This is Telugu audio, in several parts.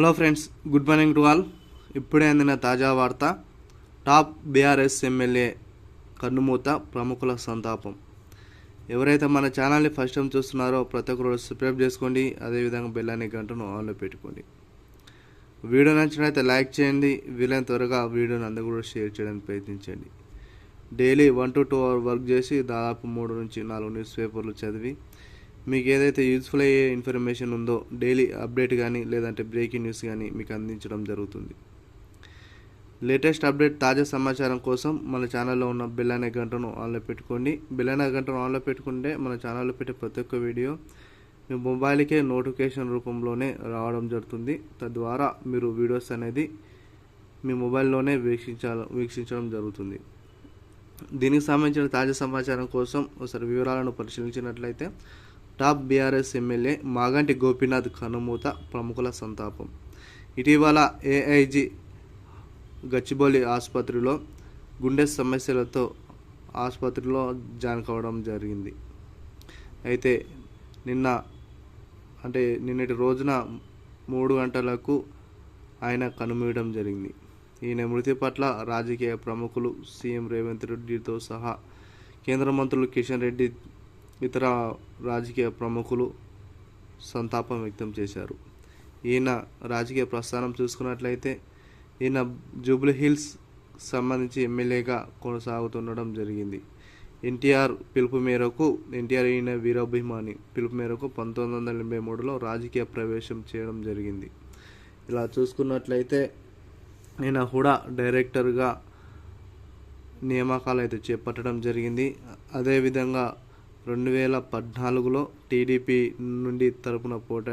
Hello friends good morning to all. ఇప్పుడే అందిన తాజా వార్త టాప్ బీఆర్ఎస్ ఎమ్మెల్యే కన్నుమూత ప్రముఖుల సంతాపం. ఎవరైతే మన ఛానల్ని ఫస్ట్ టైం చూస్తున్నారో ప్రతి ఒక్కరు సబ్స్క్రైబ్ చేసుకోండి అదేవిధంగా బెల్ గంటను ఆన్లో పెట్టుకోండి. వీడియో నచ్చినైతే లైక్ చేయండి వీలైన త్వరగా వీడియోని అందరూ కూడా షేర్ చేయడానికి ప్రయత్నించండి. Daily one to two hour work చేసి దాదాపు మూడు నుంచి నాలుగు న్యూస్ పేపర్లు చదివి మీకు ఏదైతే యూజ్ఫుల్ అయ్యే ఇన్ఫర్మేషన్ ఉందో డైలీ అప్డేట్ కానీ లేదంటే బ్రేకింగ్ న్యూస్ కానీ మీకు అందించడం జరుగుతుంది. లేటెస్ట్ అప్డేట్ తాజా సమాచారం కోసం మన ఛానల్లో ఉన్న బెల్ అనే గంటను ఆన్లో పెట్టుకోండి. బెల్ అనే గంటను ఆన్లో పెట్టుకుంటే మన ఛానల్లో పెట్టే ప్రతి ఒక్క వీడియో మీ మొబైల్కే నోటిఫికేషన్ రూపంలోనే రావడం జరుగుతుంది. తద్వారా మీరు వీడియోస్ అనేది మీ మొబైల్లోనే వీక్షించాల వీక్షించడం జరుగుతుంది. దీనికి సంబంధించిన తాజా సమాచారం కోసం ఒకసారి వివరాలను పరిశీలించినట్లయితే top BRS MLA Maganti Gopinath కనుమూత ప్రముఖుల సంతాపం. ఇటీవల ఏఐజీ గచ్చిబౌలి ఆసుపత్రిలో గుండె సమస్యలతో ఆసుపత్రిలో జాయిన్ కావడం జరిగింది. అయితే నిన్న అంటే నిన్నటి రోజున మూడు గంటలకు ఆయన కనుమూయడం జరిగింది. ఈయన మృతి పట్ల రాజకీయ ప్రముఖులు సీఎం రేవంత్ రెడ్డితో సహా కేంద్ర మంత్రులు కిషన్ రెడ్డి ఇతర రాజకీయ ప్రముఖులు సంతాపం వ్యక్తం చేశారు. ఈయన రాజకీయ ప్రస్థానం చూసుకున్నట్లయితే ఈయన జూబ్లీ హిల్స్ సంబంధించి ఎమ్మెల్యేగా కొనసాగుతుండడం జరిగింది. ఎన్టీఆర్ పిలుపు మేరకు ఎన్టీఆర్ ఈయన వీరాభిమాని పిలుపు మేరకు పంతొమ్మిది వందల ఎనభై మూడులో రాజకీయ ప్రవేశం చేయడం జరిగింది. ఇలా చూసుకున్నట్లయితే ఈయన హుడా డైరెక్టర్గా నియామకాలు అయితే చేపట్టడం జరిగింది. అదేవిధంగా రెండు వేల పద్నాలుగులో టీడీపీ నుండి తరపున పోట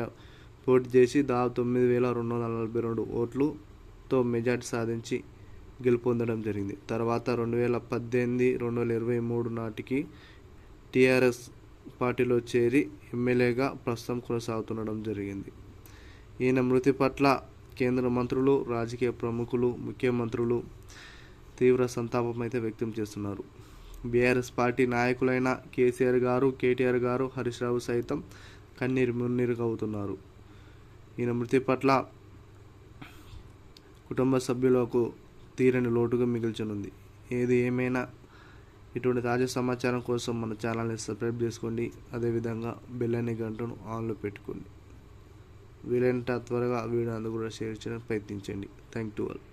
పోటీ చేసి దాదాపు తొమ్మిది వేల రెండు వందల నలభై రెండు ఓట్లుతో మెజార్టీ సాధించి గెలుపొందడం జరిగింది. తర్వాత రెండు వేల పద్దెనిమిది రెండు వేల ఇరవై మూడు నాటికి టీఆర్ఎస్ పార్టీలో చేరి ఎమ్మెల్యేగా ప్రస్తుతం కొనసాగుతుండడం జరిగింది. ఈయన మృతి పట్ల కేంద్ర మంత్రులు రాజకీయ ప్రముఖులు ముఖ్యమంత్రులు తీవ్ర సంతాపం అయితే వ్యక్తం చేస్తున్నారు. బీఆర్ఎస్ పార్టీ నాయకులైన కేసీఆర్ గారు కేటీఆర్ గారు హరీష్ రావు సైతం కన్నీరు మున్నీరుగా అవుతున్నారు ఈయన మృతి పట్ల కుటుంబ సభ్యులకు తీరని లోటుగా మిగిల్చనుంది. ఏది ఏమైనా ఇటువంటి తాజా సమాచారం కోసం మన ఛానల్ని సబ్స్క్రైబ్ చేసుకోండి. అదేవిధంగా బెల్లని గంటను ఆన్లో పెట్టుకోండి. వీలైనంత త్వరగా వీడియో అందరూ కూడా షేర్ చేయడానికి ప్రయత్నించండి. Thank to all.